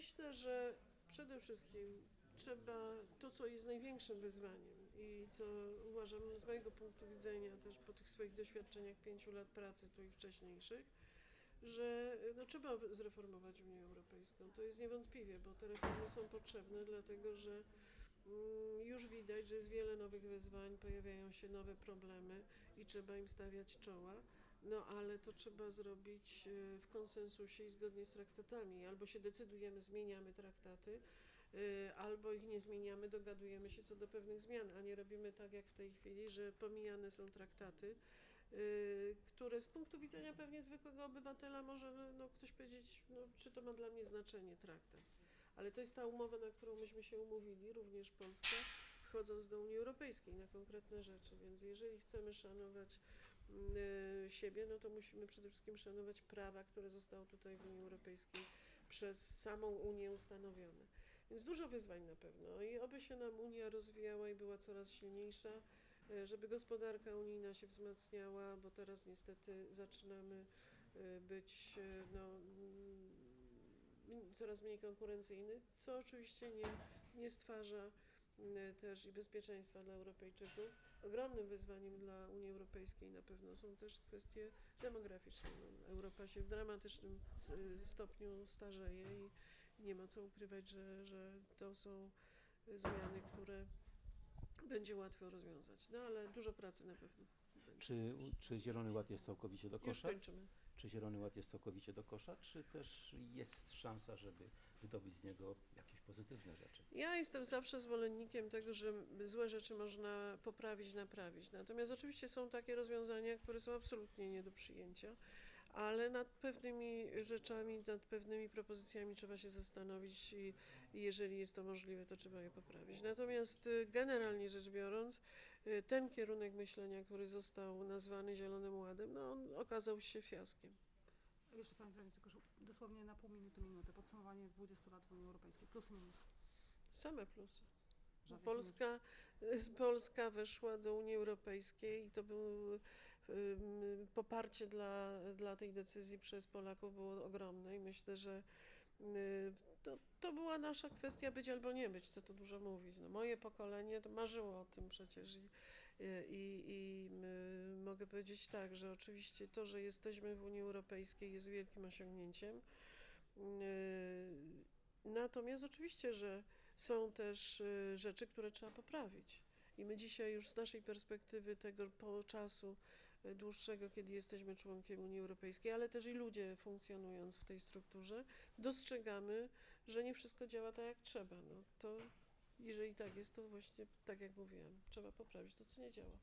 Myślę, że przede wszystkim trzeba to, co jest największym wyzwaniem i co uważam z mojego punktu widzenia też po tych swoich doświadczeniach pięciu lat pracy tu i wcześniejszych, że no, trzeba zreformować Unię Europejską. To jest niewątpliwie, bo te reformy są potrzebne, dlatego że mm, już widać, że jest wiele nowych wyzwań, pojawiają się nowe problemy i trzeba im stawiać czoła. No ale to trzeba zrobić e, w konsensusie i zgodnie z traktatami. Albo się decydujemy, zmieniamy traktaty, e, albo ich nie zmieniamy, dogadujemy się co do pewnych zmian, a nie robimy tak jak w tej chwili, że pomijane są traktaty, e, które z punktu widzenia pewnie zwykłego obywatela może no, ktoś powiedzieć, no, czy to ma dla mnie znaczenie traktat. Ale to jest ta umowa, na którą myśmy się umówili, również Polska, wchodząc do Unii Europejskiej na konkretne rzeczy. Więc jeżeli chcemy szanować siebie, no to musimy przede wszystkim szanować prawa, które zostały tutaj w Unii Europejskiej przez samą Unię ustanowione. Więc dużo wyzwań na pewno i oby się nam Unia rozwijała i była coraz silniejsza, y, żeby gospodarka unijna się wzmacniała, bo teraz niestety zaczynamy y, być y, no, mm, coraz mniej konkurencyjny, co oczywiście nie, nie stwarza y, też i bezpieczeństwa dla Europejczyków. Ogromnym wyzwaniem dla Unii Europejskiej na pewno są też kwestie demograficzne. No, Europa się w dramatycznym stopniu starzeje i nie ma co ukrywać, że, że to są zmiany, które będzie łatwo rozwiązać. No ale dużo pracy na pewno. Czy, czy Zielony Ład jest całkowicie do Już kosza? kończymy. Czy Zielony Ład jest całkowicie do kosza, czy też jest szansa, żeby wydobyć z niego jakieś pozytywne rzeczy? Ja jestem zawsze zwolennikiem tego, że złe rzeczy można poprawić, naprawić. Natomiast oczywiście są takie rozwiązania, które są absolutnie nie do przyjęcia, ale nad pewnymi rzeczami, nad pewnymi propozycjami trzeba się zastanowić i jeżeli jest to możliwe, to trzeba je poprawić. Natomiast y, generalnie rzecz biorąc, ten kierunek myślenia, który został nazwany Zielonym Ładem, no on okazał się fiaskiem. Jeszcze Pani Premier, tylko że dosłownie na pół minuty, minutę. Podsumowanie 20 lat w Unii Europejskiej. Plus minus. Same plusy. Polska, z Polska weszła do Unii Europejskiej i to było poparcie dla, dla tej decyzji przez Polaków było ogromne i myślę, że y, to, to była nasza kwestia być albo nie być, co tu dużo mówić. No, moje pokolenie marzyło o tym przecież i, i, i y, mogę powiedzieć tak, że oczywiście to, że jesteśmy w Unii Europejskiej jest wielkim osiągnięciem. Y, Natomiast oczywiście, że są też y, rzeczy, które trzeba poprawić. I my dzisiaj już z naszej perspektywy tego po czasu y, dłuższego, kiedy jesteśmy członkiem Unii Europejskiej, ale też i ludzie funkcjonując w tej strukturze, dostrzegamy, że nie wszystko działa tak, jak trzeba. No to jeżeli tak jest, to właśnie tak jak mówiłam, trzeba poprawić to, co nie działa.